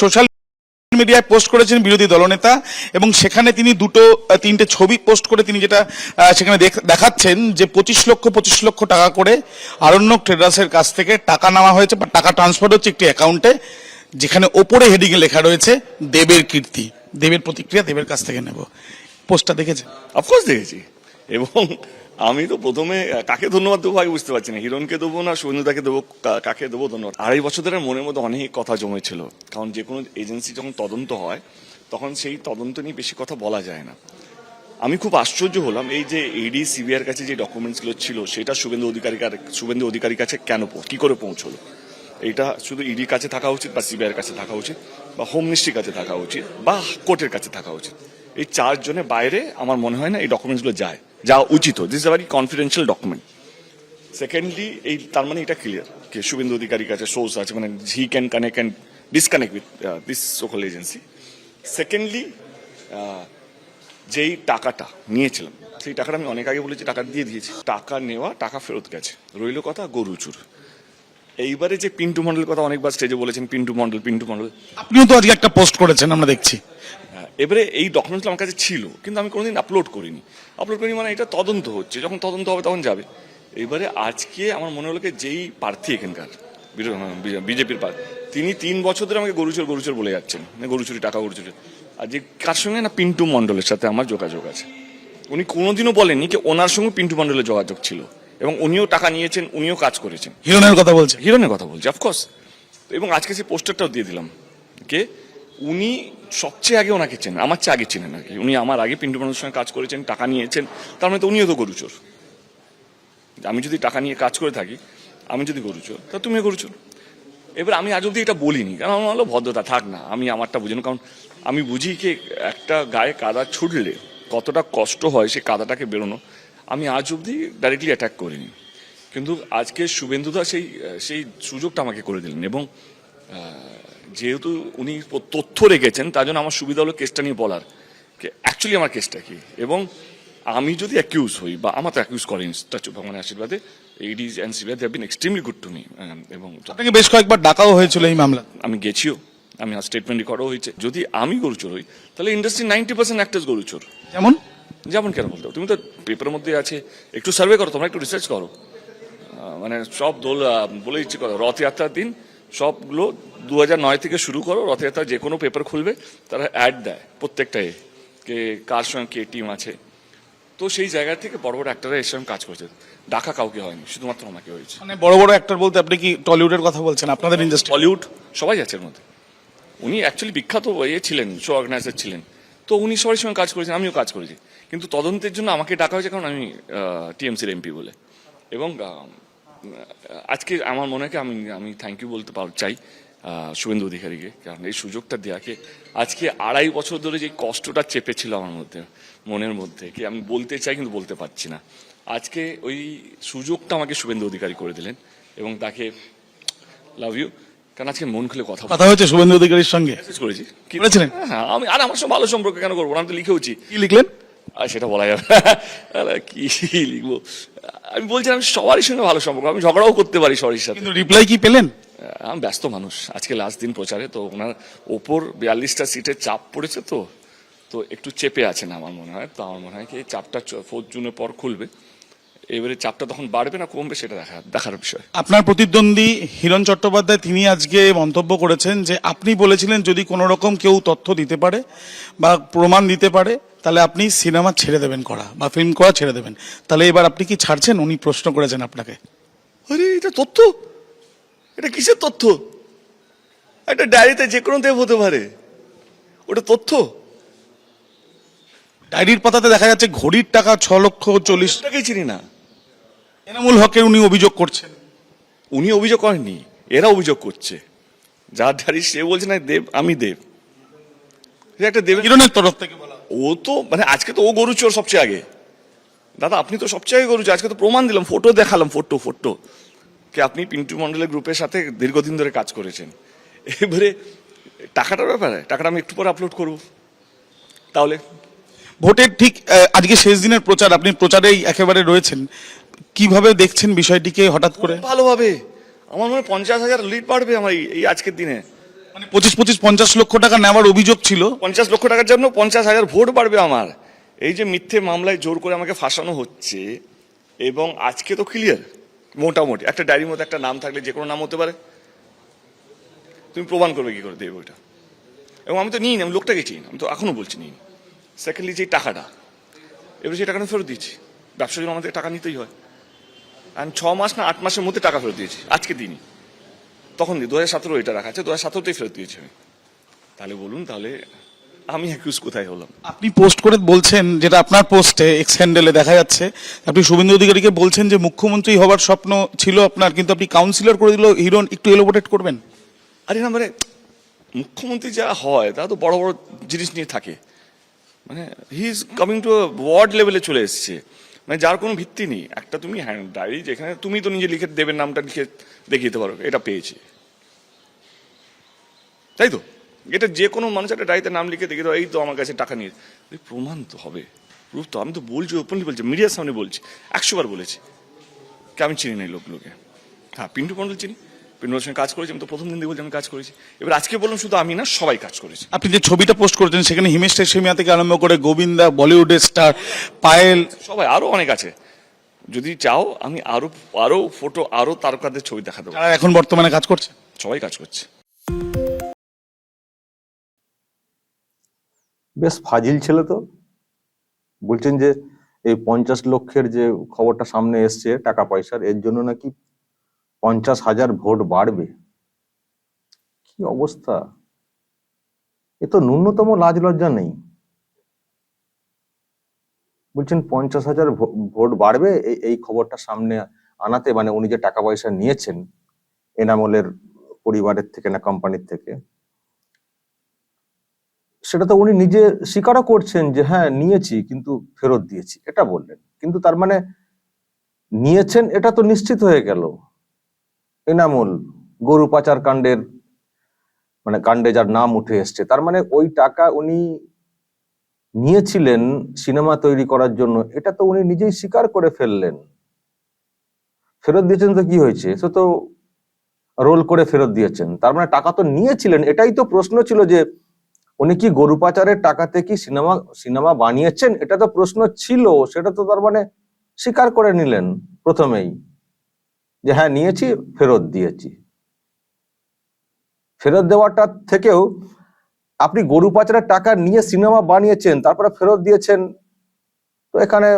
Social মিডিয়ায় post করেছেন বিরোধী দলনেতা এবং সেখানে তিনি দুটো তিনটে ছবি পোস্ট করে তিনি যেটা সেখানে দেখ- দেখাচ্ছেন যে পঁচিশ লক্ষ পঁচিশ লক্ষ টাকা করে আরণ্যক ট্রেডার্সের কাছ থেকে টাকা নেওয়া হয়েছে বা টাকা ট্রান্সফার হচ্ছে একটি অ্যাকাউন্টে যেখানে ওপরে হেডিং এ লেখা রয়েছে, দেবের কীর্তি। দেবের প্রতিক্রিয়া দেবের কাছ থেকে নেব। পোস্টটা দেখেছেন? অফকোর্স দেখেছি। এবং আমি তো প্রথমে কাকে ধন্যবাদ দেবো আগে বুঝতে পারছি না। হিরণকে দেবো না সৈন্যদাকে দেবো কাকে দেবো ধন্যবাদ? আড়াই বছর ধরে মনের মধ্যে অনেক কথা জমেছিল। কারণ যে কোনো এজেন্সি যখন তদন্ত হয়, তখন সেই তদন্ত নিয়ে বেশি কথা বলা যায় না। আমি খুব আশ্চর্য হলাম এই যে ইডি সিবিআর কাছে যে ডকুমেন্টসগুলো ছিল, সেটা শুভেন্দু অধিকারী শুভেন্দু অধিকারীর কাছে কেন কি করে পৌঁছলো? এটা শুধু ইডির কাছে থাকা উচিত বা সিবিআইয়ের কাছে থাকা উচিত বা হোম মিনিস্ট্রির কাছে থাকা উচিত বা কোর্টের কাছে থাকা উচিত? এই চারজনের বাইরে আমার মনে হয় না এই ডকুমেন্টসগুলো যায়। যাওয়া উচিত this is very confidential document secondly এই তার মানে এটা ক্লিয়ার কে শুভেন্দু অধিকারীর কাছে সোর্স আছে মানে he can connect and disconnect with this so called agency secondly যেই টাকাটা নিয়েছিলাম, সেই টাকাটা আমি অনেক আগে বলেছি, টাকা দিয়ে দিয়েছি। টাকা নেওয়া, টাকা ফেরত গেছে। রইল কথা গরুচুর। এইবারে যে পিন্টু মন্ডলের কথা অনেকবার স্টেজে বলেছেন, পিন্টু মন্ডল পিন্টু মন্ডল আপনিও তো আজকে একটা পোস্ট করেছেন, আমরা দেখছি। এবারে এই ডকুমেন্টস আমার কাছে ছিল কিন্তু আমি কোনোদিন আপলোড করিনি। আপলোড করিনি মানে এটা তদন্ত হচ্ছে যখন তদন্ত হবে তখন যাবে। এবারে আজকে আমার মনে হলো যেই প্রার্থী এখানকার বিজেপির প্রার্থী তিনি তিন বছর ধরে আমাকে গরুচোর গরুচোর বলে যাচ্ছেন মানে গরুচুরি টাকা গরুচুরি। আর যে কার সঙ্গে না পিন্টু মন্ডলের সাথে আমার যোগাযোগ আছে। উনি কোনোদিনও বলেননি যে ওনার সঙ্গে পিন্টু মন্ডলের যোগাযোগ ছিল। এবং উনিও টাকা নিয়েছেন উনিও কাজ করেছেন। হিরণের কথা বলছে হিরণের কথা বলছে অফকোর্স এবং আজকে সেই পোস্টারটাও দিয়ে দিলাম কে? উনি সবচেয়ে আগে ওনাকে চেনেন, আমার চেয়ে আগে চেনেন কি। উনি আমার আগে পিন্টু মানুষের সঙ্গে কাজ করেছেন, টাকা নিয়েছেন, তার মানে তো উনিও তো গরুচোর আমি যদি টাকা নিয়ে কাজ করে থাকি, আমি যদি গরুচোর তা তুমিও গরুচোর এবার আমি আজ অব্দি এটা বলিনি, কারণ আমার হলো ভদ্রতা, থাক না, আমি আমারটা বুঝি না, কারণ আমি বুঝি কি একটা গায়ে কাদা ছুটলে কতটা কষ্ট হয় সে কাদাটাকে বেরোনো, আমি আজ অব্দি ডাইরেক্টলি অ্যাটাক করিনি। কিন্তু আজকে শুভেন্দুদা সেই সেই সুযোগটা আমাকে করে দিলেন এবং যেহেতু উনি তথ্য রেখেছেন তার জন্য আমার সুবিধা হলো কেসটা নিয়ে বলার। অ্যাকচুয়ালি আমার কেসটা কি? এবং আমি যদি অ্যাকিউজ হই বা আমার তো অ্যাকিউজ করেন ভগবানের আশীর্বাদে ED and CBI they've been extremely good to me এবং আপনাকে বেশ কয়েকবার ডাকাও হয়েছিল এই মামলা। আমি গেছিও আমি আর স্টেটমেন্ট রেকর্ডও হয়েছে। যদি আমি গরুচোর হই তাহলে ইন্ডাস্ট্রি নাইনটি পার্সেন্ট অ্যাক্টার্স গরুচোর। যেমন? যেমন কেন বলতে তুমি তো পেপারের মধ্যে আছে একটু সার্ভে করো তোমরা একটু রিসার্চ করো। মানে সব দোল বলে দিচ্ছি করো রথযাত্রার দিন সবগুলো দু হাজার নয় থেকে শুরু করো রথযাত্রা যে কোনো পেপার খুলবে তারা অ্যাড দেয় প্রত্যেকটা এ কে কার সঙ্গে কে টিম আছে। তো সেই জায়গা থেকে বড় বড় অ্যাক্টাররা এর সঙ্গে কাজ করেছে। ডাকা কাউকে হয়নি শুধুমাত্র আমাকে হয়েছে। মানে বড় বড় অ্যাক্টর বলতে আপনি কি টলিউডের কথা বলছেন? আপনাদের ইন্ডাস্ট্রি টলিউড সবাই আছে এর মধ্যে। উনি অ্যাকচুয়ালি বিখ্যাত ইয়ে ছিলেন শো অর্গানাইজার ছিলেন। তো উনি সবার সঙ্গে কাজ করেছেন আমিও কাজ করেছি। কিন্তু তদন্তের জন্য আমাকে ডাকা হয়েছে কারণ আমি টিএমসির এমপি বলে। এবং আজকে আমার মনে হয় আমি আমি থ্যাংক ইউ বলতে পার চাই। শুভেন্দু অধিকারীকে। কারণ এই সুযোগটা দেওয়াকে আজকে আড়াই বছর ধরে যে কষ্টটা চেপেছিল আমার মধ্যে মনের মধ্যে কি আমি বলতে চাই কিন্তু বলতে পারছি না। আজকে ওই সুযোগটা আমাকে শুভেন্দু অধিকারী করে দিলেন এবং তাকে লাভ ইউ। কারণ আজকে মন খুলে কথা কথা হয়েছে শুভেন্দু অধিকারীর সঙ্গে? করেছি। কি বলেছিলেন? হ্যাঁ আমি আর আমার সঙ্গে ভালো সম্পর্ক কেন করব? আমি তো লিখেওছি। কি লিখলেন? আর সেটা বলা যাবে কি লিখব? আমি বলছিলাম সবারই সঙ্গে ভালো সম্পর্ক আমি ঝগড়াও করতে পারি সবার সাথে। রিপ্লাই কি পেলেন? আমি ব্যস্ত মানুষ। আজকে লাস্ট দিন প্রচারে তো ওনার ওপর বিয়াল্লিশটা সিটে চাপ পড়েছে তো তো একটু চেপে আছেন আমার মনে হয়। তো আমার মনে হয় কি এই চাপটা ফোর্থ জুনের পর খুলবে। এবারে চাপটা তখন বাড়বে না কমবে সেটা দেখা দেখার বিষয়। আপনার প্রতিদ্বন্দ্বী হিরণ চট্টোপাধ্যায় তিনি আজকে মন্তব্য করেছেন যে আপনি বলেছিলেন যদি কোনো রকম কেউ তথ্য দিতে পারে বা প্রমাণ দিতে পারে তাহলে আপনি সিনেমা ছেড়ে দেবেন করা বা ফিল্ম করা ছেড়ে দেবেন। তাহলে এবার আপনি কি ছাড়ছেন? উনি প্রশ্ন করেছেন আপনাকে। আরে এটা তথ্য? এটা কিসের তথ্য? একটা ডায়েরিতে যে কোনো দেব হতে পারে। ওটা তথ্য? ডায়েরির পাতাতে দেখা যাচ্ছে ঘড়ির টাকা ছ লক্ষ চল্লিশ ওটাকেই চিনি না। এনামুল হকের উনি অভিযোগ করছেন। উনি অভিযোগ করেননি এরা অভিযোগ করছে। যার ডায়েরি সে বলছে না দেব আমি দেব। এটা একটা দেবের হিরণের তরফ থেকে বলা ও তো মানে আজকে তো ও গরু চোর সবচেয়ে আগে। দাদা আপনি তো সবচেয়ে আগে গরু চোর আজকে তো প্রমাণ দিলাম ফটো দেখালাম ফটো ফটো। কি আপনি পিন্টু মন্ডলের গ্রুপের সাথে দীর্ঘদিন ধরে কাজ করেছেন। এবারে টাকাটার ব্যাপারে টাকাটা আমি একটু পরে আপলোড করব। তাহলে ভোটের ঠিক আজকে শেষ দিনের প্রচার আপনি প্রচারেই একেবারে রয়েছেন। কীভাবে দেখছেন বিষয়টিকে হঠাৎ করে? ভালোভাবে। আমার মনে হয় পঞ্চাশ হাজার লিড বাড়বে আমার এই- আজকের দিনে। মানে পঁচিশ পঁচিশ পঞ্চাশ লক্ষ টাকা নেওয়ার অভিযোগ ছিল। পঞ্চাশ লক্ষ টাকার জন্য পঞ্চাশ হাজার ভোট বাড়বে আমার। এই যে মিথ্যে মামলায় জোর করে আমাকে ফাঁসানো হচ্ছে এবং আজকে তো ক্লিয়ার মোটামুটি। একটা ডায়েরির মধ্যে একটা নাম থাকলে যে কোনো নাম হতে পারে। তুমি প্রমাণ করবে কি করে দেবে ওইটা এবং আমি তো নিই না আমি লোকটাকে চিনি, আমি তো এখনও বলছি নিই সেকেন্ডলি যে টাকাটা, এবার সেই টাকাটা ফেরত দিয়েছি। ব্যবসার জন্য আমাদের টাকা নিতেই হয়। আমি ছ মাস না আট মাসের মধ্যে টাকা ফেরত দিয়েছি। আজকে দিনই তখন দিই। দু হাজার সতেরো এটা রাখা আছে। দু হাজার সতেরোতেই ফেরত দিয়েছি আমি। তাহলে বলুন, তাহলে আমি অ্যাকিউজ কোথায় হলাম? আপনি পোস্ট করে বলছেন যেটা আপনার পোস্টে এক্স হ্যান্ডেলে দেখা যাচ্ছে। আপনি শুভেন্দু অধিকারীকে বলছেন যে মুখ্যমন্ত্রী হবার স্বপ্ন ছিল আপনার কিন্তু আপনি কাউন্সিলর করে দিল হিরোন একটু এলোবোটেট করবেন। আরে না মানে মুখ্যমন্ত্রী যা হয় তা তো বড় বড় জিনিস নিয়ে থাকে। মানে he is coming to world লেভেলে চলে এসছে। মানে যার কোনো ভিত্তি নেই। একটা তুমি হ্যান্ড ডায়েরি যেখানে তুমি তো নিজে লিখে দেবের নামটা লিখে দেখিয়ে দিতে পারো এটা পেয়েছি। তাই তো? এটা যে কোনো মানুষ একটা ডায়েরিতে নাম লিখে দেখে এই তো আমার কাছে টাকা নিয়ে প্রমাণ তো হবে। প্রুফ তো আমি তো বলছি ওপেনলি বলছি মিডিয়ার সামনে বলছি। একশোবার বলেছি। কে আমি চিনি না এই লোকগুলোকে? হ্যাঁ পিন্টু মন্ডল চিনি। পিন্টুর সঙ্গে কাজ করেছি আমি তো প্রথম দিন থেকে বলছি আমি কাজ করেছি। এবার আজকে বললাম শুধু আমি না সবাই কাজ করেছি। আপনি যে ছবিটা পোস্ট করেছেন সেখানে হিমেশ রেশমিয়া থেকে আরম্ভ করে গোবিন্দা বলিউডের স্টার পায়েল। সবাই আরও অনেক আছে। যদি চাও আমি আরও আরও ফটো আরও তারকাদের ছবি দেখা দেবো। এখন বর্তমানে কাজ করছে? সবাই কাজ করছে। বেশ ফাজিল ছিল তো। বলছেন যে এই পঞ্চাশ লক্ষের যে খবরটা সামনে এসছে টাকা পয়সার, এর জন্য নাকি পঞ্চাশ হাজার ভোট বাড়বে। কি অবস্থা? এ তো ন্যূনতম লাজ লজ্জা নেই। বলছেন পঞ্চাশ হাজার ভোট বাড়বে এই এই খবরটা সামনে আনাতে মানে উনি যে টাকা পয়সা নিয়েছেন, এনামলের পরিবারের থেকে না কোম্পানির থেকে সেটা তো উনি নিজে স্বীকারও করছেন যে হ্যাঁ নিয়েছি, কিন্তু ফেরত দিয়েছি। এটা বললেন। কিন্তু তার মানে নিয়েছেন, এটা তো নিশ্চিত হয়ে গেল। এনামুল গরু পাচার কাণ্ডের মানে কাণ্ডে যার নাম উঠে এসছে, তার মানে ওই টাকা উনি নিয়েছিলেন সিনেমা তৈরি করার জন্য, এটা তো উনি নিজেই স্বীকার করে ফেললেন। ফেরত দিয়েছেন তো কি হয়েছে? সে তো রোল করে ফেরত দিয়েছেন। তার মানে টাকা তো নিয়েছিলেন, এটাই তো প্রশ্ন ছিল যে উনি কি গরু পাচারের টাকাতে কি সিনেমা সিনেমা বানিয়েছেন? এটা তো প্রশ্ন ছিল, সেটা তো তার মানে স্বীকার করে নিলেন প্রথমেই। যে হ্যাঁ নিয়েছি, ফেরত দিয়েছি। ফেরত দেওয়াটা থেকেও আপনি গরু পাচারের টাকা নিয়ে সিনেমা বানিয়েছেন, তারপরে ফেরত দিয়েছেন। তো এখানে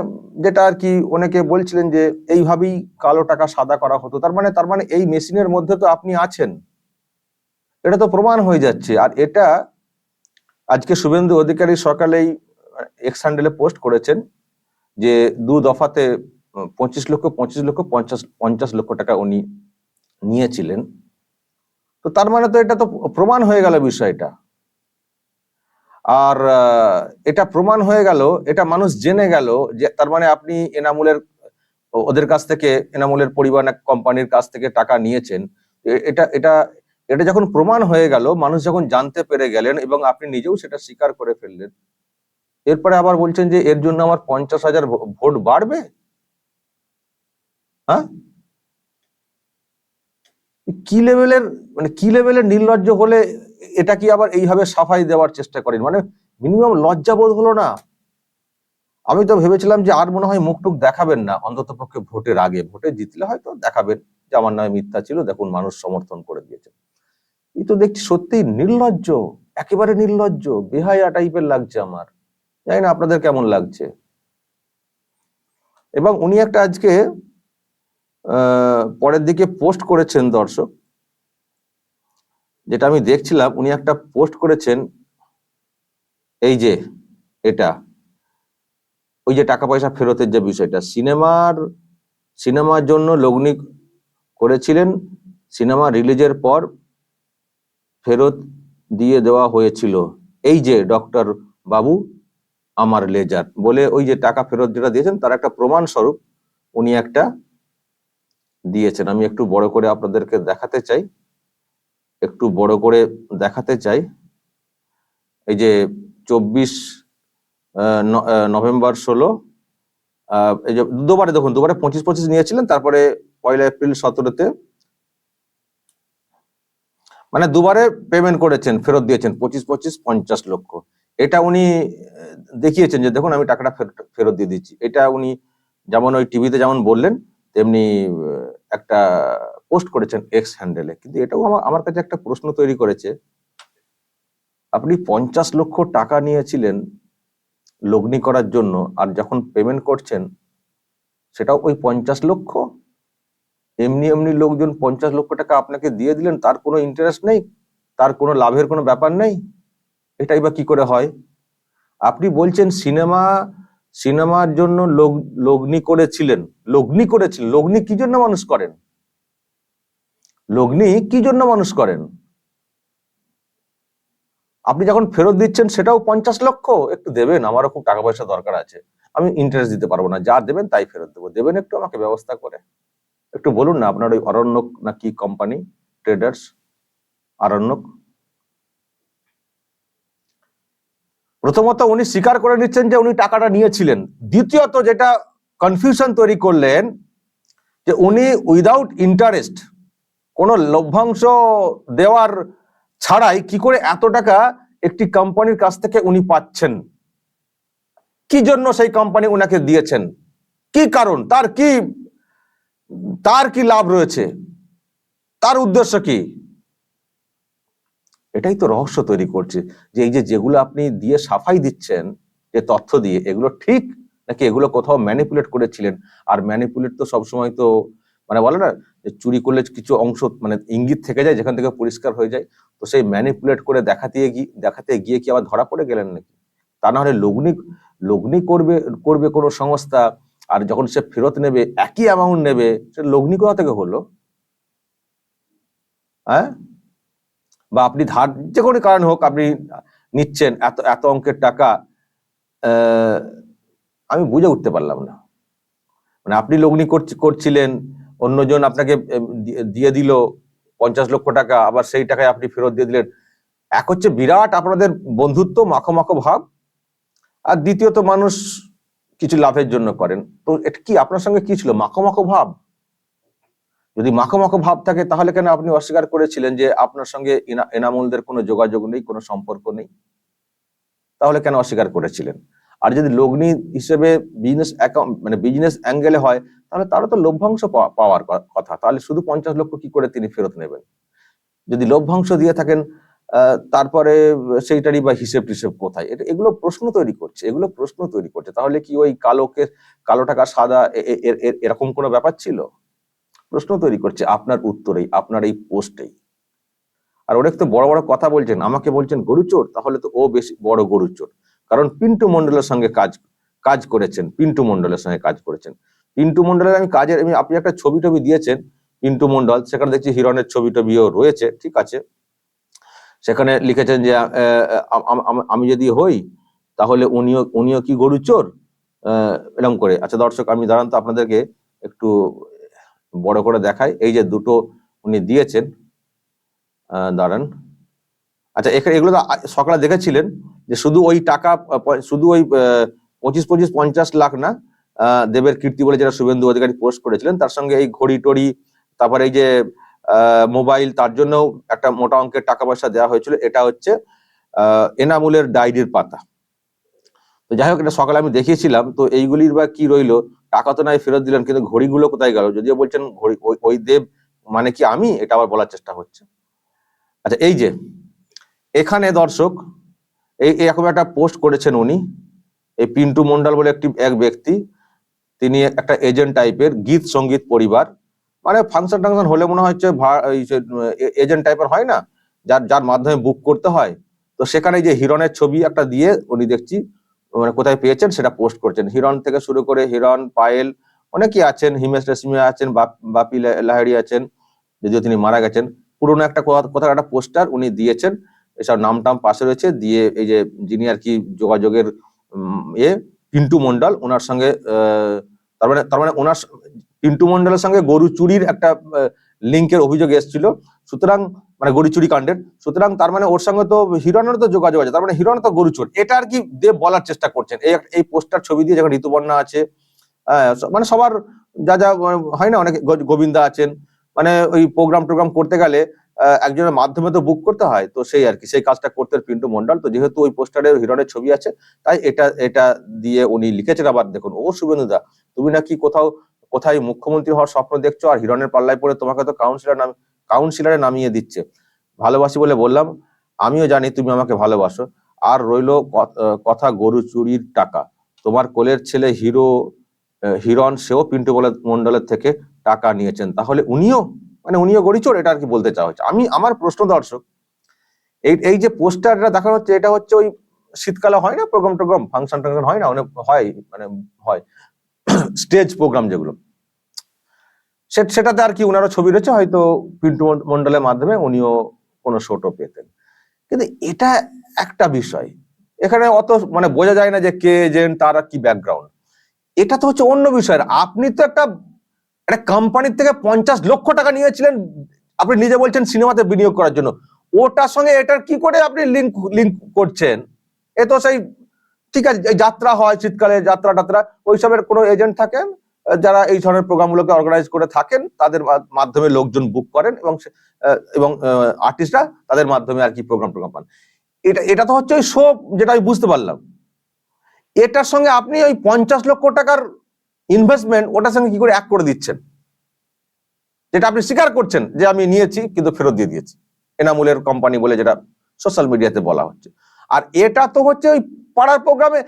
যেটা আর কি অনেকে বলছিলেন যে এইভাবেই কালো টাকা সাদা করা হতো। তার মানে তার মানে এই মেশিনের মধ্যে তো আপনি আছেন। এটা তো প্রমাণ হয়ে যাচ্ছে। আর এটা আজকে শুভেন্দু অধিকারী সকালেই এক্স হ্যান্ডেলে পোস্ট করেছেন যে দু দফাতে পঁচিশ লক্ষ পঁচিশ লক্ষ, পঞ্চাশ পঞ্চাশ লক্ষ টাকা উনি নিয়েছিলেন। তো তার মানে তো এটা তো প্রমাণ হয়ে গেল বিষয়টা। আর এটা প্রমাণ হয়ে গেল, এটা মানুষ জেনে গেল যে তার মানে আপনি এনামুলের, ওদের কাছ থেকে, এনামুলের পরিবার কোম্পানির কাছ থেকে টাকা নিয়েছেন। এটা এটা এটা যখন প্রমাণ হয়ে গেল, মানুষ যখন জানতে পেরে গেলেন এবং আপনি নিজেও সেটা স্বীকার করে ফেললেন, এরপরে আবার বলছেন যে এর জন্য আমার পঞ্চাশ হাজার ভোট বাড়বে? হ্যাঁ? কি লেভেলের মানে কি লেভেলের নির্লজ্জ হলে এটা কি আবার এইভাবে সাফাই দেওয়ার চেষ্টা করেন? মানে মিনিমাম লজ্জা বোধ হলো না? আমি তো ভেবেছিলাম যে আর মনে হয় মুখটুক দেখাবেন না, অন্তত পক্ষে ভোটের আগে। ভোটে জিতলে হয়তো দেখাবেন যে আমার নামে মিথ্যা ছিল, দেখুন মানুষ সমর্থন করে দিয়েছে। এই তো দেখছি সত্যি নির্লজ্জ, একেবারে নির্লজ্জ, বেহায়া টাইপের লাগছে আমার। জানি না আপনাদের কেমন লাগছে। এবং উনি একটা আজকে পরের দিকে পোস্ট করেছেন দর্শক। যেটা আমি দেখছিলাম, উনি একটা পোস্ট করেছেন, এই যে এটা, ওই যে টাকা পয়সা ফেরতের যে বিষয়টা। সিনেমার সিনেমার জন্য লগ্নি করেছিলেন, সিনেমা রিলিজের পর ফেরত দিয়ে দেওয়া হয়েছিল। এই যে ডক্টর বাবু, আমার লেজার। বলে ওই যে টাকা ফেরত যেটা দিয়েছেন, তার একটা প্রমাণ স্বরূপ উনি একটা দিয়েছেন। আমি একটু বড় করে আপনাদেরকে দেখাতে চাই। একটু বড় করে দেখাতে চাই। এই যে চব্বিশ নভেম্বর ষোলো এই যে দুবারে দেখুন, দুবারে পঁচিশ পঁচিশ নিয়েছিলেন, তারপরে পয়লা এপ্রিল সতেরোতে মানে দুবারে পেমেন্ট করেছেন, ফেরত দিয়েছেন পঁচিশ পঁচিশ, পঞ্চাশ লক্ষ। এটা উনি দেখিয়েছেন যে দেখুন আমি টাকাটা ফেরত- দিয়ে দিচ্ছি। এটা উনি যেমন ওই টিভিতে যেমন বললেন, তেমনি একটা পোস্ট করেছেন এক্স হ্যান্ডেলে কিন্তু এটাও আমার কাছে একটা প্রশ্ন তৈরি করেছে, আপনি পঞ্চাশ লক্ষ টাকা নিয়েছিলেন লগ্নি করার জন্য আর যখন পেমেন্ট করছেন, সেটাও ওই পঞ্চাশ লক্ষ এমনি এমনি লোকজন পঞ্চাশ লক্ষ টাকা আপনাকে দিয়ে দিলেন, তার কোনো ইন্টারেস্ট নেই, তার কোনো লাভের কোনো ব্যাপার নেই, এটাই বা কি করে হয়? আপনি বলছেন সিনেমা, সিনেমার জন্য লগ- লগ্নি করেছিলেন লগ্নি করেছিলেন, লগ্নি কি জন্য মানুষ করেন? লগ্নি কি জন্য মানুষ করেন? আপনি যখন ফেরত দিচ্ছেন সেটাও পঞ্চাশ লক্ষ, একটু দেবেন, আমারও খুব টাকা পয়সা দরকার আছে, আমি ইন্টারেস্ট দিতে পারব না, যা দেবেন তাই ফেরত দেবো, দেবেন একটু আমাকে ব্যবস্থা করে। একটু বলুন না, আপনার ওই অরণ্যক না কি কোম্পানি ট্রেডার্স আরণ্যক প্রথমত উনি স্বীকার করে নিচ্ছেন যে উনি টাকাটা নিয়েছিলেন। দ্বিতীয়ত যেটা কনফিউশন তৈরি করলেন, যে উনি উইদাউট ইন্টারেস্ট কোনো লভ্যাংশ দেওয়ার ছাড়াই কি করে এত টাকা একটি কোম্পানির কাছ থেকে উনি পাচ্ছেন? কি জন্য সেই কোম্পানি ওনাকে দিয়েছেন? কি কারণ? তার কি তার কি লাভ রয়েছে? তার উদ্দেশ্য কি? এটাই তো রহস্য তৈরি করছে যে এই যে যেগুলো আপনি দিয়ে সাফাই দিচ্ছেন, যে তথ্য দিয়ে, এগুলো ঠিক নাকি এগুলো কোথাও ম্যানিপুলেট করেছিলেন? আর ম্যানিপুলেট তো সবসময় তো মানে বলে না, যে চুরি করলে কিছু অংশ মানে ইঙ্গিত থেকে যায়, যেখান থেকে পরিষ্কার হয়ে যায়। তো সেই ম্যানিপুলেট করে দেখাতে গিয়ে দেখাতে গিয়ে কি আবার ধরা পড়ে গেলেন নাকি? তা না হলে লগ্নি লগ্নি করবে করবে কোনো সংস্থা আর যখন সে ফেরত নেবে, একই অ্যামাউন্ট নেবে, সে লগ্নি কোথা থেকে হলো? হ্যাঁ? বা আপনি ধার যে কোনো কারণ হোক আপনি নিচ্ছেন এত এত অঙ্কের টাকা আমি বুঝে উঠতে পারলাম না। মানে আপনি লগ্নি করছি- করছিলেন, অন্যজন আপনাকে দিয়ে দিল পঞ্চাশ লক্ষ টাকা, আবার সেই টাকায় আপনি ফেরত দিয়ে দিলেন। এক হচ্ছে বিরাট আপনাদের বন্ধুত্ব মাখো মাখো ভাব, আর দ্বিতীয়ত মানুষ কিছু লাভের জন্য করেন। তো এটা কি আপনার সঙ্গে কি ছিল? মাখো মাখো ভাব? যদি মাখো মাখো ভাব থাকে, তাহলে কেন আপনি অস্বীকার করেছিলেন যে আপনার সঙ্গে এনামুলদের কোনো যোগাযোগ নেই, কোনো সম্পর্ক নেই? তাহলে কেন অস্বীকার করেছিলেন? আর যদি লগ্নি হিসেবে বিজনেস অ্যাকাউন্ট মানে বিজনেস অ্যাঙ্গেলে হয়, তাহলে তারও তো লভ্যাংশ পাওয়া- পাওয়ার কথা। তাহলে শুধু পঞ্চাশ লক্ষ কি করে তিনি ফেরত নেবেন? যদি লভ্যাংশ দিয়ে থাকেন তারপরে সেইটারই বা হিসেব টিসেব কোথায়? এটা, এগুলো প্রশ্ন তৈরি করছে, এগুলো প্রশ্ন তৈরি করছে। তাহলে কি ওই কালোকে, কালো টাকা সাদা এরকম কোনো ব্যাপার ছিল? প্রশ্ন তৈরি করছে, আপনার উত্তরেই, আপনার এই পোস্টেই। আর অনেক তো বড় বড় কথা বলছেন, আমাকে বলছেন গরু চোর, তাহলে তো ও বেশি বড় গরু চোর। কারণ পিন্টু মন্ডলের সঙ্গে কাজ কাজ করেছেন, পিন্টু মন্ডলের সঙ্গে কাজ করেছেন। পিন্টু মন্ডলের আমি কাজের, আমি, আপনি একটা ছবি টবি দিয়েছেন, পিন্টু মন্ডল সেখানে দেখছি হিরণের ছবি টবিও রয়েছে, ঠিক আছে? সেখানে লিখেছেন যে আম- যদি হই তাহলে উনিও উনিও কি গরুচোর আহ, এরকম করে। আচ্ছা দর্শক আমি দাঁড়ান তো আপনাদেরকে একটু বড় করে দেখাই। এই যে দুটো উনি দিয়েছেন। দাঁড়ান। আচ্ছা এখানে এগুলো তো সকালে দেখেছিলেন যে শুধু ওই টাকা শুধু ওই পঁচিশ পঁচিশ পঞ্চাশ লাখ না দেবের কীর্তি বলে যারা শুভেন্দু অধিকারী পোস্ট করেছিলেন তার সঙ্গে এই ঘড়ি টড়ি তারপরে এই যে মোবাইল, তার জন্য একটা মোটা অঙ্কের টাকা পয়সা দেওয়া হয়েছিল। এটা হচ্ছে এনামুলের ডায়েরির পাতা। তো যাই হোক, এটা সকালে আমি দেখিয়েছিলাম, তো এইগুলির বা কি রইল? টাকা তো নাই, ফেরত দিলেন, কিন্তু ঘড়িগুলো কোথায় গেল? যদিও বলছেন ঘড়ি, ওই দেব মানে কি আমি? এটা আবার বলার চেষ্টা হচ্ছে। আচ্ছা এই যে, এখানে দর্শক, এই এরকম একটা পোস্ট করেছেন উনি, এই পিন্টু মন্ডল বলে একটি, এক ব্যক্তি। তিনি একটা এজেন্ট টাইপের, গীত সংগীত পরিবার। মানে ফাংশন টাংশন হলে মনে হচ্ছে এজেন্ট টাইপের হয় না, যার যার মাধ্যমে বুক করতে হয়। তো সেখানে যে হিরণের ছবি একটা দিয়ে উনি দেখছি মানে কোথায় পেয়েছেন সেটা পোস্ট করছেন। হিরণ থেকে শুরু করে হিরণ, পায়েল, অনেকেই আছেন, হিমেশ রেশমিয়া আছেন, বাপ- বাপি লা- লাহিড়ী আছেন, যদিও তিনি মারা গেছেন। পুরোনো একটা কোথা- কোথাও একটা পোস্টার উনি দিয়েছেন, এসব নাম টাম পাশে রয়েছে, দিয়ে এই যে যিনি আর কি যোগাযোগের এ, পিন্টু মন্ডল ওনার সঙ্গে তার মানে তার মানে ওনার পিন্টু মন্ডলের সঙ্গে গরু চুরির একটা লিঙ্কের অভিযোগ এসেছিল। সুতরাং মানে গরু চুরি কাণ্ডের সুতরাং তার মানে ওর সঙ্গে তো হিরণের তো যোগাযোগ আছে, তার মানে হিরণ তো গরু চোর। এটা আর কি দেব বলার চেষ্টা করছেন। এই এই পোস্টার ছবি দিয়ে যেখানে ঋতুবর্ণা আছে মানে সবার যা যা মানে হয় না, অনেক গোবিন্দা আছেন মানে ওই প্রোগ্রাম টোগ্রাম করতে গেলে একজনের মাধ্যমে তো বুক করতে হয়, তো সেই আর কি, সেই কাজটা করতে পিন্টু মন্ডল। তো যেহেতু ওই পোস্টারে হিরণের ছবি আছে, তাই এটা এটা দিয়ে উনি লিখেছেন। আবার দেখুন, ও শুভেন্দুদা তুমি নাকি কোথাও কোথায় মুখ্যমন্ত্রী হওয়ার স্বপ্ন দেখছ? আর হিরণের পাল্লায় পড়ে তোমাকে তো কাউন্সিলর নাম কাউন্সিলরে নামিয়ে দিচ্ছে। ভালোবাসি বলে বললাম, আমিও জানি তুমি আমাকে ভালোবাসো। আর রইল কথা গরু চুরির টাকা। তোমার কোলের ছেলে হিরো হিরণ, সেও পিন্টু বলে মন্ডলের থেকে টাকা নিয়েছেন। তাহলে উনিও মানে উনিও গরিচোর এটা আর কি বলতে চাওয়া হচ্ছে? আমি, আমার প্রশ্ন দর্শক, এই এই যে পোস্টারটা দেখানো হচ্ছে, এটা হচ্ছে ওই শীতকালে হয় না? প্রোগ্রাম টোগ্রাম ফাংশন টাংশন হয় না? অনেক হয় মানে হয়। স্টেজ প্রোগ্রাম যেগুলো। সেটাতে আর কি ওনারও ছবি রয়েছে, হয়তো পিন্টু মন্ডলের মাধ্যমে উনিও কোনো শোটো পেতেন। কিন্তু এটা একটা বিষয়, এখানে অত মানে বোঝা যায় না যে কে এজেন্ট তার কি ব্যাকগ্রাউন্ড এটা তো হচ্ছে অন্য বিষয় আপনি তো একটা একটা কোম্পানির থেকে পঞ্চাশ লক্ষ টাকা নিয়েছিলেন, আপনি নিজে বলছেন সিনেমাতে বিনিয়োগ করার জন্য। ওটার সঙ্গে এটার কি করে আপনি লিঙ্ক লিঙ্ক করছেন? এ তো সেই ঠিক আছে যাত্রা হয় শীতকালে, যাত্রা টাত্রা, ওইসবের কোনো এজেন্ট থাকেন? যারা এই ধরনের প্রোগ্রামগুলোকে অর্গানাইজ করে থাকেন, তাদের মাধ্যমে লোকজন বুক করেন এবং এবং আর্টিস্টরা তাদের মাধ্যমে আর কি প্রোগ্রাম প্রোগ্রাম পান। এটা এটা তো হচ্ছে ওই শো যেটা আমি বুঝতে পারলাম। এটার সঙ্গে আপনি ওই পঞ্চাশ লক্ষ টাকার ইনভেস্টমেন্ট ওটার সঙ্গে কি করে এক করে দিচ্ছেন? যেটা আপনি স্বীকার করছেন যে আমি নিয়েছি কিন্তু ফেরত দিয়ে দিয়েছি। এনামুলের কোম্পানি বলে যেটা সোশ্যাল মিডিয়াতে বলা হচ্ছে। আর এটা তো হচ্ছে ওই পাড়ার প্রোগ্রামে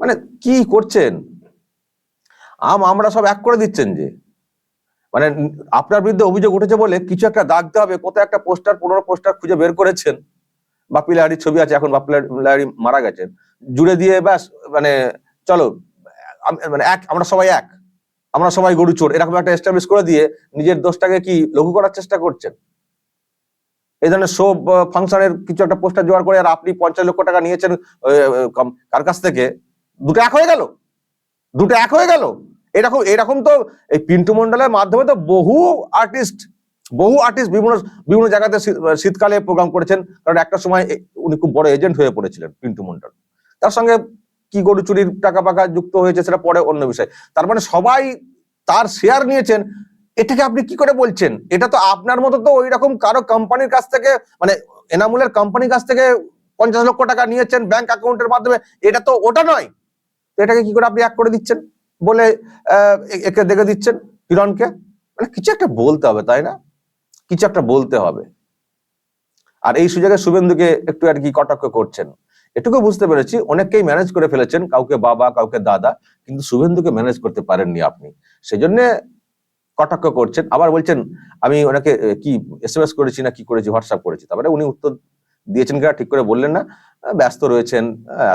মানে কি করছেন? আম আমরা সব এক করে দিচ্ছেন যে মানে আপনার বিরুদ্ধে অভিযোগ উঠেছে বলে কিছু একটা দাগতে হবে, কোথায় একটা পোস্টার, পনেরো পোস্টার খুঁজে বের করেছেন। বাপ্পি লাহারির ছবি আছে, এখন বাপ্পি লাহারি মারা গেছেন। জুড়ে দিয়ে ব্যাস মানে চলো মানে এক, আমরা সবাই এক। আমরা সবাই গরু চোর, এরকম একটা এস্টাবলিশ করে দিয়ে নিজের দোষটাকে কি লঘু করার চেষ্টা করছেন? এই ধরনের শো ফাংশনের কিছু একটা পোস্টার জোগাড় করে আর আপনি পঞ্চাশ লক্ষ টাকা নিয়েছেন কার কাছ থেকে? দুটো এক হয়ে গেল। দুটো এক হয়ে গেল। এরকম এরকম তো এই পিন্টু মন্ডলের মাধ্যমে তো বহু আর্টিস্ট বহু আর্টিস্ট বিভিন্ন বিভিন্ন জায়গাতে শীত- শীতকালে প্রোগ্রাম করেছেন। কারণ একটা সময় উনি খুব বড় এজেন্ট হয়ে পড়েছিলেন পিন্টু মন্ডল তার সঙ্গে কি গরু চুরির টাকা পাকা যুক্ত হয়েছে সেটা পরে অন্য বিষয়। তার মানে সবাই তার শেয়ার নিয়েছেন। এটাকে আপনি কি করে বলছেন? এটা তো আপনার মতো তো ওই রকম কারও কোম্পানির কাছ থেকে মানে এনামুলের কোম্পানির কাছ থেকে পঞ্চাশ লক্ষ টাকা নিয়েছেন ব্যাংক অ্যাকাউন্টের মাধ্যমে, এটা তো ওটা নয়। এটাকে কি করে আপনি এক করে দিচ্ছেন? বলে একে দেখে দিচ্ছেন হিরণকে মানে কিছু একটা বলতে হবে, তাই না? কিছু একটা বলতে হবে। আর এই সুযোগে শুভেন্দুকে একটু আর কি কটাক্ষ করছেন। এটুকু বুঝতে পেরেছি, অনেককেই ম্যানেজ করে ফেলেছেন, কাউকে বাবা, কাউকে দাদা, কিন্তু শুভেন্দুকে ম্যানেজ করতে পারেননি আপনি। সেজন্য কটাক্ষ করছেন, আবার বলছেন, আমি ওনাকে কি এস এম এস করেছি না কি করেছি হোয়াটসঅ্যাপ করেছি? তারপরে উনি উত্তর দিয়েছেন কিনা ঠিক করে বললেন না। ব্যস্ত রয়েছেন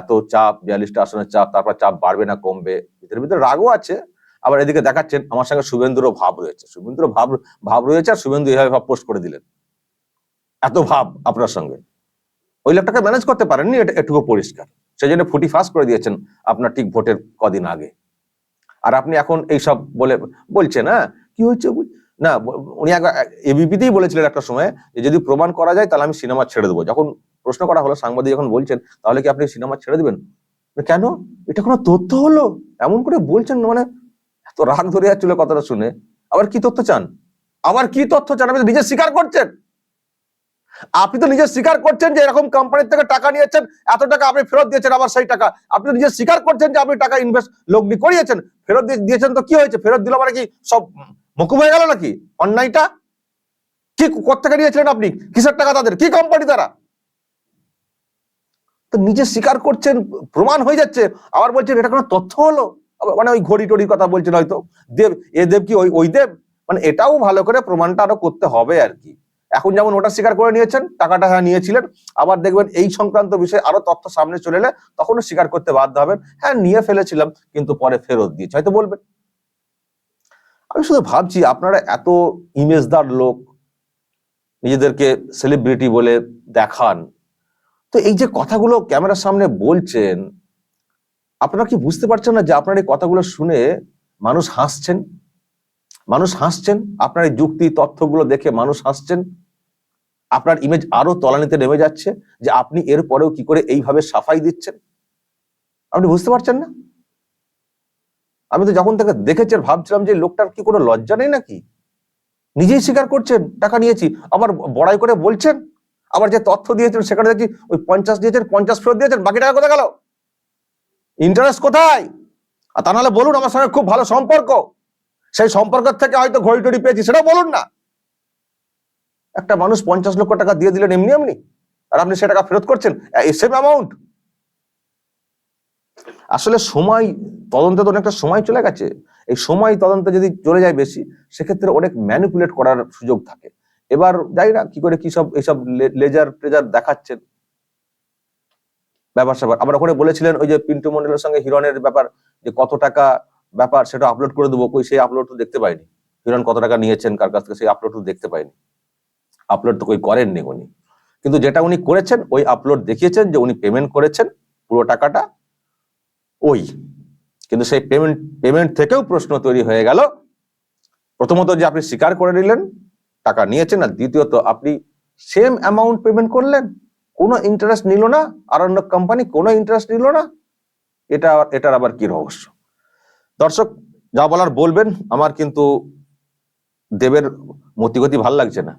এত চাপ বিয়াল্লিশটা আসনের চাপ, তারপর চাপ বাড়বে না, কমবে, ভিতরে ভিতরে রাগও আছে। আবার এদিকে দেখাচ্ছেন, আমার সঙ্গে শুভেন্দুরও ভাব রয়েছে। শুভেন্দুরও ভাব ভাব রয়েছে আর শুভেন্দু এভাবে ভাব পোস্ট করে দিলেন। এত ভাব আপনার সঙ্গে। ওই লোকটাকে ম্যানেজ করতে পারেননি, এটা এটুকু পরিষ্কার। সেই জন্য ফুটি ফাস্ট করে দিয়েছেন আপনার ঠিক ভোটের কদিন আগে। আর আপনি এখন এইসব বলে, বলছেন হ্যাঁ কি বল- না উনি এবিপিতেই বলেছিলেন একটা সময় যে যদি প্রমাণ করা যায় তাহলে আমি সিনেমা ছেড়ে দেবো। যখন প্রশ্ন করা হলো, সাংবাদিক যখন বলছেন, তাহলে কি আপনি সিনেমা ছেড়ে দেবেন? কেন? এটা কোনো তথ্য হলো? এমন করে বলছেন মানে এত রাগ ধরে যাচ্ছিল কথাটা শুনে। আবার কি তথ্য চান? আবার কি তথ্য চান? আপনি নিজে স্বীকার করছেন। আপনি তো নিজে স্বীকার করছেন যে এরকম কোম্পানির থেকে টাকা নিয়েছেন, এত টাকা আপনি ফেরত দিয়েছেন আবার সেই টাকা। আপনি নিজে স্বীকার করছেন যে আপনি টাকা ইনভেস্ট লগ্নি করিয়েছেন। ফেরত দিয়ে- দিয়েছেন তো কি হয়েছে? ফেরত দিল মানে কি সব মকুব হয়ে গেল নাকি? অন্যায়টা? কি কোথেকে নিয়েছিলেন আপনি? কিসের টাকা তাদের? কি কোম্পানি তারা? তো নিজে স্বীকার করছেন, প্রমাণ হয়ে যাচ্ছে। আবার বলছেন, এটা কোনো তথ্য হলো? মানে ওই ঘড়ি টড়ির কথা বলছেন হয়তো। দেব, এ দেব কি ওই ওই দেব? মানে এটাও ভালো করে প্রমাণটা আরও করতে হবে আর কি। এখন যেমন ওটা স্বীকার করে নিয়েছেন, টাকাটা হ্যাঁ নিয়েছিলেন, আবার দেখবেন এই সংক্রান্ত বিষয়ে আরও তথ্য সামনে চলে এলে তখনও স্বীকার করতে বাধ্য হবেন। হ্যাঁ নিয়ে ফেলেছিলাম, কিন্তু পরে ফেরত দিয়েছে। হয়তো বলবেন। আমি শুধু ভাবছি, আপনারা এত ইমেজদার লোক নিজেদেরকে সেলিব্রিটি বলে দেখান। তো এই যে কথাগুলো ক্যামেরার সামনে বলছেন, আপনারা কি বুঝতে পারছেন না যে আপনার এই কথাগুলো শুনে মানুষ হাসছেন? মানুষ হাসছেন? আপনার এই যুক্তি, তথ্যগুলো দেখে মানুষ হাসছেন? আপনার ইমেজ আরও তলানিতে নেমে যাচ্ছে যে আপনি এর পরেও কি করে এইভাবে সাফাই দিচ্ছেন? আপনি বুঝতে পারছেন না? আমি তো যখন থেকে দেখেছি ভাবছিলাম যে লোকটার কি কোনো লজ্জা নেই নাকি? নিজেই স্বীকার করছেন, টাকা নিয়েছি, আবার বড়াই করে বলছেন, আবার যে তথ্য দিয়েছেন সেখানে দেখছি ওই পঞ্চাশ দিয়েছেন, পঞ্চাশ ফেরত দিয়েছেন, বাকি টাকা কোথায় গেল? ইন্টারেস্ট কোথায়? আর তা নাহলে বলুন আমার সঙ্গে খুব ভালো সম্পর্ক। সেই সম্পর্কের থেকে হয়তো ঘড়ি টড়ি পেয়েছি, সেটাও বলুন না। একটা মানুষ পঞ্চাশ লক্ষ টাকা দিয়ে দিলেন এমনি এমনি, আর আপনি সে টাকা ফেরত করছেন সেম অ্যামাউন্ট আসলে সময়, তদন্তে তো অনেকটা সময় চলে গেছে। এই সময় তদন্তে যদি চলে যায় বেশি, সেক্ষেত্রে অনেক ম্যানিপুলেট করার সুযোগ থাকে। এবার যাই না, কি করে কি সব এইসব লেজার টেজার দেখাচ্ছেন? ব্যাপার স্যাপার। আবার ওখানে বলেছিলেন ওই যে পিন্টু মন্ডলের সঙ্গে হিরনের ব্যাপার, যে কত টাকা ব্যাপার সেটা আপলোড করে দেবো। কই সেই আপলোড তো দেখতে পাইনি। হিরণ কত টাকা নিয়েছেন, কার কাছ থেকে সেই আপলোড দেখতে পাইনি। আপলোড তো কই করেননি উনি। কিন্তু যেটা উনি করেছেন, ওই আপলোড দেখিয়েছেন যে উনি পেমেন্ট করেছেন পুরো টাকাটা। ওই। কিন্তু সেই পেমেন্ট পেমেন্ট থেকেও প্রশ্ন তৈরি হয়ে গেল। প্রথমত যে আপনি স্বীকার করে নিলেন, টাকা নিয়েছেন, আর দ্বিতীয়ত আপনি সেম অ্যামাউন্ট পেমেন্ট করলেন। কোনো ইন্টারেস্ট নিল না আরণ্য কোম্পানি কোনো ইন্টারেস্ট নিল না। এটা, এটার আবার কি রহস্য? দর্শক, যা বলার বলবেন, আমার কিন্তু দেবের মতিগতি ভালো লাগছে না।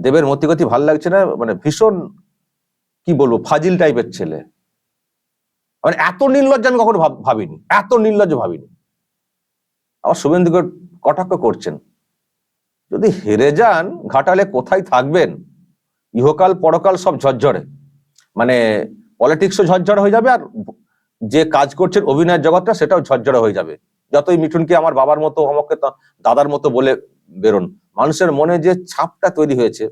দেবের মতিগতি ভালো লাগছে না মানে ভীষণ, কি বলব, ফাজিল টাইপের ছেলে। মানে এত নির্লজ্জ আমি কখনো ভাব- ভাবিনি। এত নির্লজ্জ ভাবিনি। আবার শুভেন্দুকে কটাক্ষ করছেন, যদি হেরে যান, ঘাটালে কোথায় থাকবেন? ইহকাল পরকাল সব ঝরঝরে। মানে পলিটিক্সও ঝরঝরে হয়ে যাবে আর যে কাজ করছেন অভিনয়ের জগৎটা সেটাও ঝরঝরে হয়ে যাবে। যতই মিঠুনকে আমার বাবার মতো, আমাকে দাদার মতো বলে বেরোন, মানুষের মনে যে ছাপটা তৈরি হয়েছে,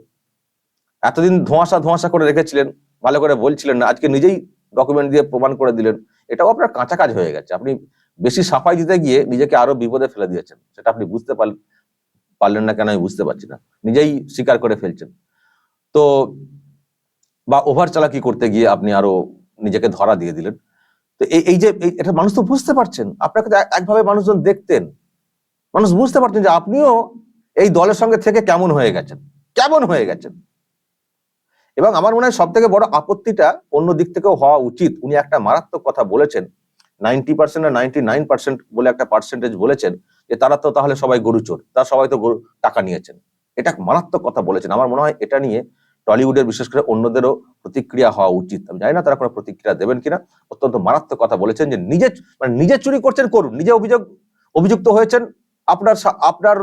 এতদিন ধোঁয়াশা ধোঁয়াশা করে রেখেছিলেন, ভালো করে বলছিলেন না, আজকে নিজেই ডকুমেন্ট দিয়ে প্রমাণ করে দিলেন, এটাও আপনার কাঁচা কাজ হয়ে গেছে। আপনি বেশি সাফাই দিতে গিয়ে নিজেকে আরও বিপদে ফেলে দিয়েছেন। সেটা আপনি বুঝতে পারলেন না কেন আমি বুঝতে পারছি না। নিজেই স্বীকার করে ফেলছেন। তো বা ওভার চালাকি করতে গিয়ে আপনি আরও নিজেকে ধরা দিয়ে দিলেন। তো এই যে এটা মানুষ তো বুঝতে পারছেন। আপনাকে একভাবে মানুষজন দেখতেন। মানুষ বুঝতে পারছেন যে আপনিও এই দলের সঙ্গে থেকে কেমন হয়ে গেছেন। কেমন হয়ে গেছেন। এবং আমার মনে হয় সব থেকে বড় আপত্তিটা অন্য দিক থেকেও হওয়া উচিত। উনি একটা মারাত্মক কথা বলেছেন নাইনটি পার্সেন্ট আর নাইনটি নাইন পার্সেন্ট বলে একটা পার্সেন্টেজ বলেছেন যে তারা তো তাহলে সবাই গরু চোর, তারা সবাই তো টাকা নিয়েছেন। এটা মারাত্মক কথা বলেছেন। আমার মনে হয় এটা নিয়ে টলিউডের বিশেষ করে অন্যদেরও প্রতিক্রিয়া হওয়া উচিত। আমি জানি না তারা কোনো প্রতিক্রিয়া দেবেন কিনা, অত্যন্ত মারাত্মক কথা বলেছেন যে নিজে মানে নিজে চুরি করছেন করুন, নিজে অভিযোগ, অভিযুক্ত হয়েছেন, আপনার আপনার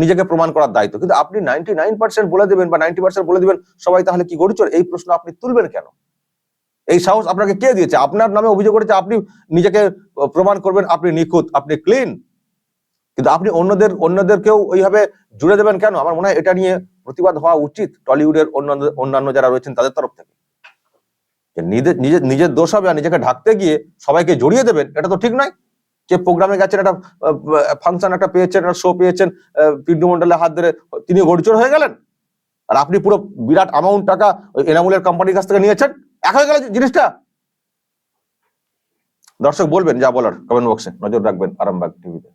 নিজেকে প্রমাণ করার দায়িত্ব। কিন্তু আপনি নাইনটি নাইন পার্সেন্ট বলে দেবেন বা নাইনটি পার্সেন্ট বলে দেবেন, সবাই তাহলে কি গরুচোর এই প্রশ্ন আপনি তুলবেন কেন? এই সাহস আপনাকে কে দিয়েছে? আপনার নামে অভিযোগ করেছে, আপনি নিজেকে প্রমাণ করবেন, আপনি নিখুঁত, আপনি ক্লিন কিন্তু আপনি অন্যদের, অন্যদেরকেও ওইভাবে জুড়ে দেবেন কেন? আমার মনে হয় এটা নিয়ে প্রতিবাদ হওয়া উচিত টলিউডের অন্যান্য অন্যান্য যারা রয়েছেন তাদের তরফ থেকে। নিজের নিজের দোষ হবে আর নিজেকে ঢাকতে গিয়ে সবাইকে জড়িয়ে দেবেন, এটা তো ঠিক নয়। যে প্রোগ্রামে গেছেন, একটা ফাংশন একটা পেয়েছেন, একটা শো পেয়েছেন মন্ডলের হাত ধরে, তিনি গড়িচোর হয়ে গেলেন? আর আপনি পুরো বিরাট অ্যামাউন্ট টাকা এনামুলের কোম্পানির কাছ থেকে নিয়েছেন? এক হয়ে গেল জিনিসটা? দর্শক বলবেন যা বলার কমেন্ট বক্সে নজর রাখবেন আরামবাগ টিভিতে